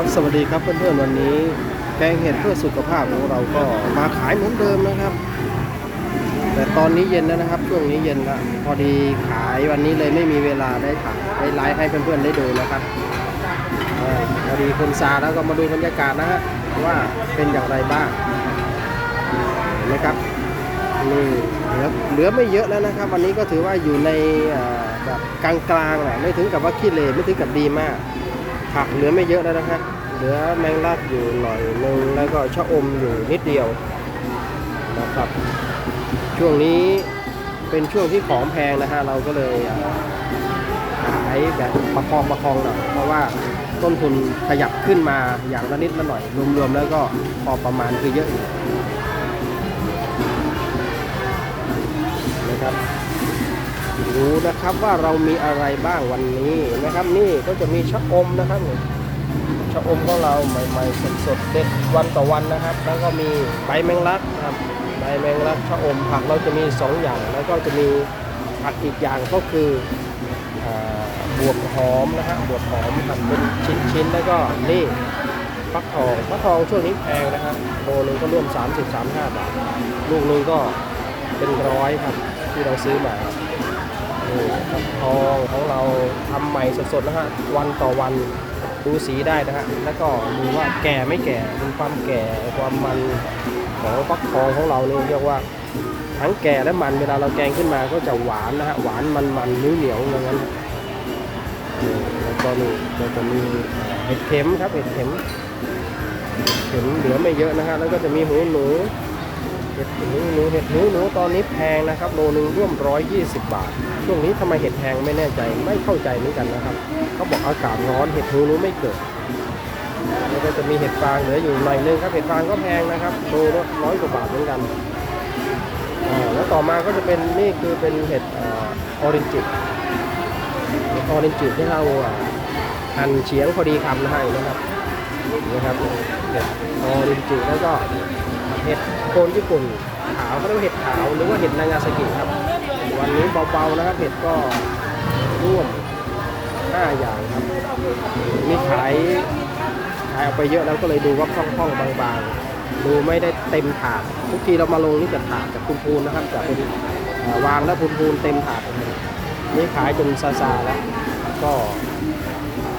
ครับสวัสดีครับเพื่อนๆวันนี้แกงเห็ดเพื่อสุขภาพของเราก็มาขายเหมือนเดิมนะครับ แต่ตอนนี้เย็นแล้วนะครับ ช่วงนี้เย็นแล้วพอดีขายวันนี้เลยไม่มีเวลาได้ถ่ายได้ไลฟ์ให้เพื่อนๆได้ดูนะครับพอดีคุณซาแล้วก็มาดูบรรยากาศนะฮะว่าเป็นอย่างไรบ้างเห็นไหมครับนี่เหลือเหลือไม่เยอะแล้วนะครับ วันนี้ก็ถือว่าอยู่ในแบบกลางๆแหละไม่ถึงกับว่าขี้เลไม่ถึงกับดีมาก ผักเหลือไม่เยอะแล้วนะฮะเหลือแมงลักอยู่หน่อยนึงแล้วก็ชะอมอยู่นิดเดียวนะครับ ช่วงนี้เป็นช่วงที่ของแพงนะฮะเราก็เลยขายแบบประคองประคองหน่อยเพราะว่าต้นทุนขยับขึ้นมาอย่างละนิดละหน่อย รวมๆแล้วก็พอประมาณคือเยอะอยู่นะครับ ดูนะครับว่าเรามีอะไรบ้างวันนี้นะครับนี่ก็จะมีชะอมนะครับชะอมของเราใหม่ๆสดๆเด็ดวันต่อวันนะครับ แล้วก็มีใบแมงลักนะครับใบแมงลักชะอมผักเราจะมีสองอย่าง แล้วก็จะมีผักอีกอย่างก็คืออบวบหอมนะฮะบวบหอมหั่นเป็นชิ้นๆแล้วก็นี่ฟักทองฟักทองช่วงนี้แพงนะครับโลนึงก็ร่วม 30-35 บาท ลูกนึงก็เป็นร้อยครับที่เราซื้อมา ทองของเราทำใหม่สดๆนะฮะวันต่อวันดูสีได้นะฮะแล้วก็ดูว่าแก่ไม่แก่มีความแก่ความมันของฟักทองของเราเนี่ยเรียกว่าทั้งแก่และมันเวลาเราแกงขึ้นมาก็จะหวานนะฮะหวานมันมันๆเหนียวอย่างนั้นแล้วก็นี่ก็จะมีเห็ดเข็มครับเห็ดเข็มเข็มเหลือไม่เยอะนะฮะแล้วก็จะมีหูหนู ห็ดหูหนูเห็ดหนูหนูตอนนี้แพงนะครับโลนึงร่วม120บาท ช่วงนี้ทำไมเห็ดแพงไม่แน่ใจไม่เข้าใจเหมือนกันนะครับเขาบอกอากาศร้อนเห็ดหนูหนูไม่เกิดแล้วก็จะมีเห็ดฟางเหลืออยู่หน่อยนึงครับเห็ดฟางก็แพงนะครับโลละร้อยกว่าบาทเหมือนกันแล้วต่อมาก็จะเป็นนี่คือเป็นเห็ดออรินจิออรินจิที่เราหั่นเฉียงพอดีคำให้นะครับนี่นะครับเห็ดออรินจิแล้วก็ เห็ดโคนญี่ปุ่นขาวเขาเรียกว่าเห็ดขาวหรือว่าเห็ดนางาซากิครับ วันนี้เบาๆนะครับเห็ดก็ร่วม5อย่างครับมีขายขายออกไปเยอะแล้วก็เลยดูว่าคล่องๆบางๆ ดูไม่ได้เต็มถาดทุกทีเรามาลงนี่จะถาดจากพูนๆนะครับจากเป็นวางแล้วพูนๆเต็มถาดเลยนี่ขายจนซาซาแล้วก็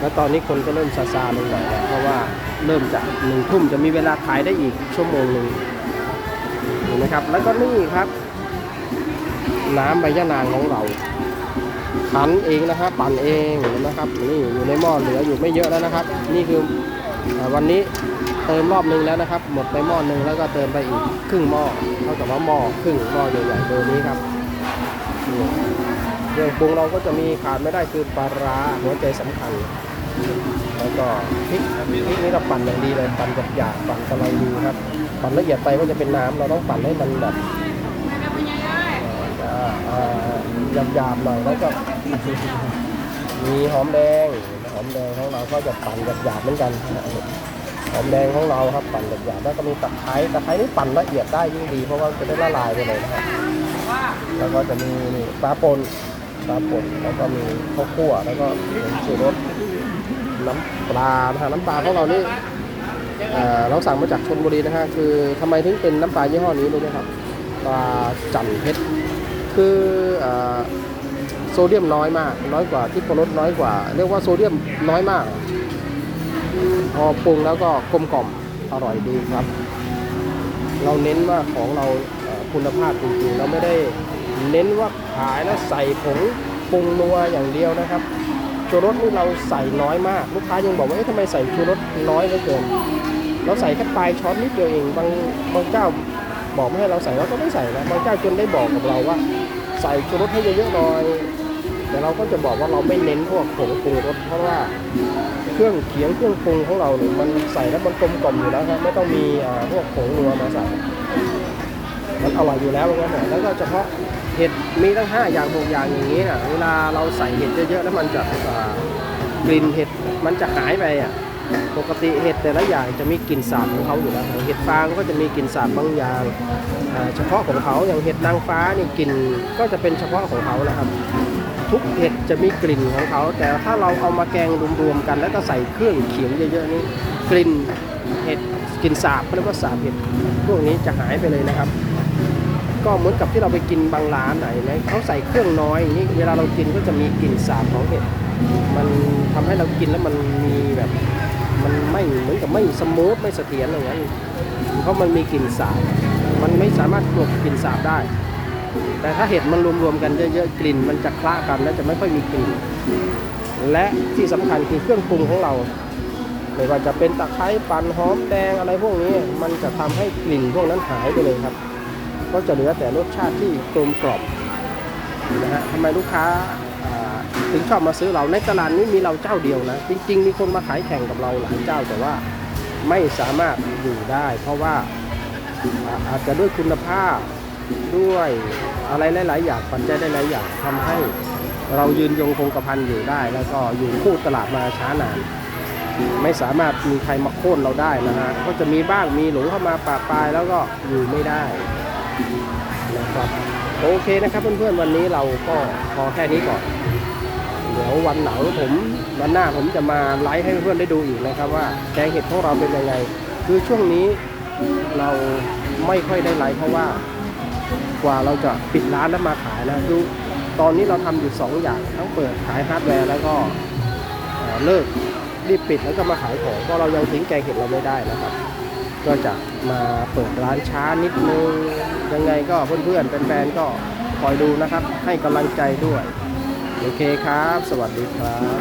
แล้วตอนนี้คนก็เริ่มซาซาลงหน่อยแล้วเพราะว่าเริ่มจากหนึ่งทุ่มจะมีเวลาขายได้อีกชั่วโมงหนึ่งเห็นไหมครับ แล้วก็นี่ครับ น้ำใบยะนางของเราคั้นเองนะครับ ปั่นเองนะครับนี่อยู่ในหม้อเหลืออยู่ไม่เยอะแล้วนะครับ นี่คือวันนี้เติมรอบหนึงแล้วนะครับ หมดไปหม้อหนึ่งแล้วก็เติมไปอีกครึ่งหม้อเท่ากับว่าหม้อครึ่งหม้อใหญ่ๆเบอร์นี้ครับเรื่องปรุงเราก็จะมีขาดไม่ได้คือปลาร้าหัวใจสำคัญ แล้วก็พริกพริกนี่เราปั่นอย่างดีเลยปั่นหยาบๆปั่นกำลังดีครับ ปั่นละเอียดไปก็จะเป็นน้ำเราต้องปั่นให้มันแบบหยาบๆหน่อยแล้วก็มีหอมแดงหอมแดงของเราก็จะปั่นหยาบๆเหมือนกันหอมแดงของเราครับปั่นหยาบๆแล้วก็มีตะไคร้ตะไคร้นี่ปั่นละเอียดได้ยิ่งดี เพราะว่าจะได้ละลายไปเลยนะครับแล้วก็จะมีปลาปนปลาปนแล้วก็มีข้าวคั่วแล้วก็ผงชูรส น้ำปลานะฮะน้ำปลาของเรานี่เอ่อเราสั่งมาจากชนบุรีนะฮะคือทำไมถึงเป็นน้ำปลายี่ห้อนี้รู้ไหมครับปลาจันเพชรคืออโซเดียมน้อยมาก น้อยกว่าที่โพรสน้อยกว่า เรียกว่าโซเดียมน้อยมากพอปรุงแล้วก็กลมกล่อมอร่อยดีครับ เราเน้นว่าของเราคุณภาพจริงๆเราไม่ได้เน้นว่าขายแล้วใส่ผงปรุงนัวอย่างเดียวนะครับ ชูรสนี่เราใส่น้อยมาก ลูกค้ายังบอกว่าเอ๊ะทำไมใส่ชูรสน้อยเหลือเกินเราใส่แค่ปลายช้อนนิดเดียวเองบางบางเจ้าบอกไม่ให้เราใส่เราก็ไม่ใส่นะบางเจ้าจนได้บอกกับเราว่า ใส่ชูรสให้เยอะๆหน่อยแต่เราก็จะบอกว่าเราไม่เน้นพวกผงปรุงรสเพราะว่าเครื่องเคียงเครื่องปรุงของเราเนี่ยมันใส่แล้วมันกลมกล่อมอยู่แล้วครับไม่ต้องมีพวกผงนัวมาใส่ มันอร่อยอยู่แล้วงั้นน่ะแล้วก็เฉพาะเห็ดมีตั้งห้าอย่างหกอย่างอย่างนี้น่ะเวลาเราใส่เห็ดเยอะๆแล้วมันจะกลิ่นเห็ดมันจะหายไปอะปกติเห็ดแต่ละอย่างจะมีกลิ่นสาบของเขาอยู่แล้วเห็ดฟางก็จะมีกลิ่นสาบบางอย่างเฉพาะของเขาอย่างเห็ดนางฟ้านี่กลิ่นก็จะเป็นเฉพาะของเขานะครับ ทุกเห็ดจะมีกลิ่นของเขา แต่ถ้าเราเอามาแกงรวมๆกัน แล้วก็ใส่เครื่องเคียงเยอะๆนี่กลิ่นเห็ดกลิ่นสาบเรียกว่าสาบเห็ดพวกนี้จะหายไปเลยนะครับ ก็เหมือนกับที่เราไปกินบางร้านไหนนะเขาใส่เครื่องน้อยอย่างนี้เวลาเรากินก็จะมีกลิ่นสาบของเห็ดมันทำให้เรากินแล้วมันมีแบบ มันไม่เหมือนกับไม่สมูทไม่เสถียรอะไรอย่างนั้เพราะมันมีกลิ่นสาบมันไม่สามารถกลบกลิ่นสาบได้ แต่ถ้าเห็ดมันรวมๆกันเยอะๆกลิ่น มันจะคละกันและจะไม่ค่อยมีกลิ่นและที่สำคัญคือเครื่องปรุงของเราไม่ว่าจะเป็นตะไคร้ปั่นหอมแดงอะไรพวกนี้ มันจะทำให้กลิ่นพวกนั้นหายไปเลยครับ ก็จะเหลือแต่รสชาติที่กลมกล่อมนะฮะทำไมลูกค้าถึงชอบมาซื้อเราในตลาดนี้มีเราเจ้าเดียวนะ จริง ๆ มีคนมาขายแข่งกับเราหลายเจ้าแต่ว่าไม่สามารถอยู่ได้ เพราะว่าอ่าอาจจะด้วยคุณภาพด้วยอะไรหลาย ๆ อย่างปัจจัยหลายๆอย่างทำให้เรายืนยงคงกระพันอยู่ได้ แล้วก็อยู่คู่ตลาดมาช้านานไม่สามารถมีใครมาโค่นเราได้นะฮะก็จะมีบ้างมีหลงเข้ามาป่าปลายแล้วก็อยู่ไม่ได้ นะครับโอเคนะครับเพื่อนๆวันนี้เราก็พอแค่นี้ก่อนเดี๋ยววันหลังผมวันหน้าผมจะมาไลฟ์ให้เพื่อนๆได้ดูอีกนะครับ ว่าแกงเห็ดของเราเป็นยังไง คือช่วงนี้เราไม่ค่อยได้ไลฟ์เพราะว่ากว่าเราจะปิดร้านแล้วมาขายนะคือตอนนี้เราทำอยู่สองอย่างทั้งเปิดขายฮาร์ดแวร์แล้วก็เเลิกรีบปิดแล้วก็มาขายของเพราะเรายังทิ้งแกงเห็ดเราไม่ได้นะครับ ก็จะมาเปิดร้านช้านิดนึง ยังไงก็เพื่อนๆแฟนๆก็คอยดูนะครับ ให้กำลังใจด้วย โอเคครับ สวัสดีครับ